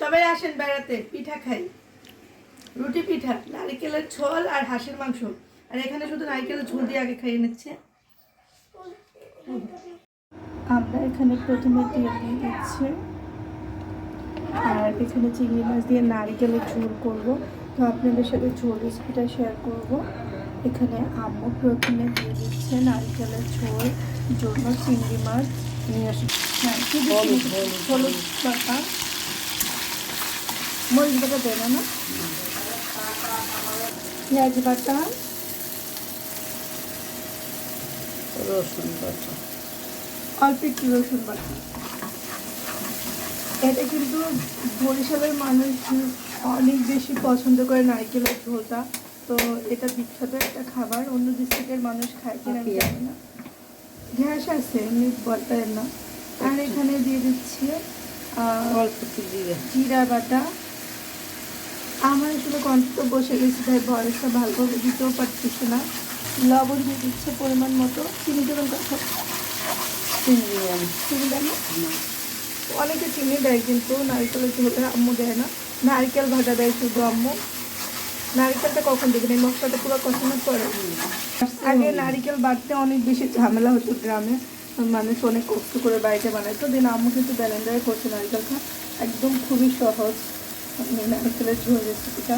সবাই আসেন বেড়াতে পিঠা খাই। রুটি পিঠা নারকেলের ঝোল আর হাঁসের মাংস। আর এখানে শুধু নারকেলের ঝোল দিয়ে আগে খাইয়ে নিচ্ছে। আমরা এখানে প্রথমে তেল দিয়ে দিচ্ছি আর এখানে চিংড়ি মাছ দিয়ে নারিকেলের ঝোল করব। তো আপনাদের সাথে ঝোল রেসিপিটা শেয়ার করব। এখানে আম্মু প্রথমে দিয়ে দিচ্ছে নারিকেলের ঝোল জন্য চিংড়ি মাছ নিয়ে আসি। হ্যাঁ? হলুদ বাটা মরিচ বাটা দেয় না? পেঁয়াজ বাটা। রসুন বাটা। অল্প একটু রসুন বাটা। এটা কিন্তু বরিশালের মানুষ অনেক বেশি পছন্দ করে নারকেলের ঝোলটা তো এটা বিখ্যাত একটা খাবার। অন্য ডিস্ট্রিক্টের মানুষ খায় কিনা আমি জানি না। গ্যাস আছে এমনি বলতে না। আর এখানে দিয়ে দিচ্ছি অল্প জিরে। জিরা বাটা। আমার আসলে কণ্ঠ বসে গেছে তাই বয়সটা ভালোভাবে দিতেও পারতেছে না। লবণ দিয়ে দিচ্ছে পরিমাণ মতো। চিনি দেবেন কথা চিনি আম চিনি দেন? অনেকে চিনি দেয় কিন্তু নারকেলের ঝোলে আম্মু দেয় না। নারকেল ভাজা দেয় শুধু আম্মু। নারিকেলটা কখন দেবেন? এই মশলাটা পুরো কষানো পরে। আগে নারিকেল বাড়তে অনেক বেশি ঝামেলা হতো গ্রামে। মানুষ অনেক কষ্ট করে বাড়িতে বানাইতো দিন আম্মু কিন্তু ব্যালেন্ডারে করছে নারকেলটা। একদম খুবই সহজ। নারকেলের ঝোল রেসিপিটা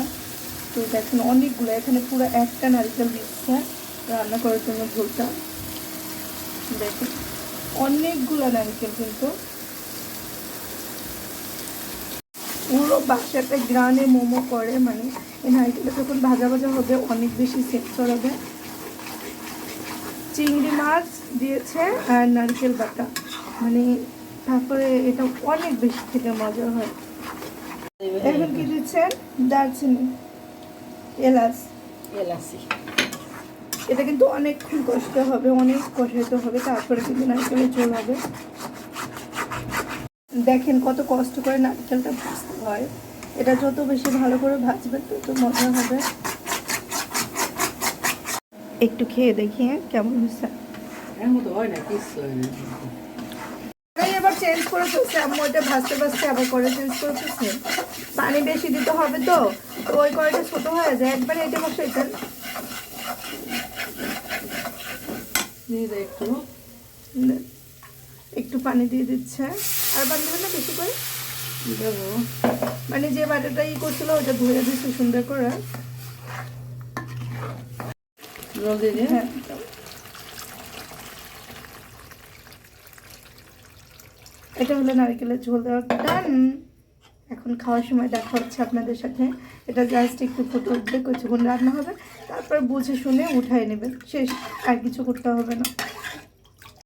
তো দেখেন অনেকগুলো, এখানে পুরো একটা নারকেল দিচ্ছে রান্না করার জন্য ঝোলটা। দেখুন, অনেকগুলো নারকেল কিন্তু। পুরো বাসাতে গ্রানে মোমো করে মানে এই নারকেলটা যখন ভাজা ভাজা হবে, অনেক বেশি সেট চড়াবে চিংড়ি মাছ দিয়েছে আর নারকেল বাটা। মানে তারপরে এটা অনেক বেশি খেতে মজা হয়। এখন কি দিচ্ছেন? দারচিনি এলাচ। এলাচি। এটা কিন্তু অনেকক্ষণ কষতে হবে অনেক কষাইতে হবে তারপরে কিন্তু নারকেলের ঝোল হবে। দেখেন কত কষ্ট করে নারকেলটা ভাজতে হয়। এটা যত বেশি ভালো করে ভাজবে তত মজা হবে। একটু খেয়ে দেখি হ্যাঁ, কেমন হচ্ছে হয় না কিচ্ছু হয় না। এবার চেঞ্জ করে ফেলছে আম্মু ওইটা ভাজতে ভাজতে আবার করে চেঞ্জ করে ফেলছে পানি বেশি দিতে হবে তো ওই কড়াইটা ছোট হয়ে যায় একবারে এটা বসে এটা দে একটু। একটু পানি দিয়ে দিচ্ছে। আর পানি দেবেন না বেশি করে? দেবো। মানে যে বাটাটা ই করছিল ওটা ধুয়ে দিচ্ছে সুন্দর করে। জল দিয়ে হ্যাঁ। এটা হলো নারকেলের ঝোল দেওয়ার ডান। এখন খাওয়ার সময় দেখা হচ্ছে আপনাদের সাথে। এটা জাস্ট একটু ফুটে উঠবে কিছুক্ষণ রান্না হবে। তারপর বুঝে শুনে উঠাই নেবে। শেষ। আর কিছু করতে হবে না।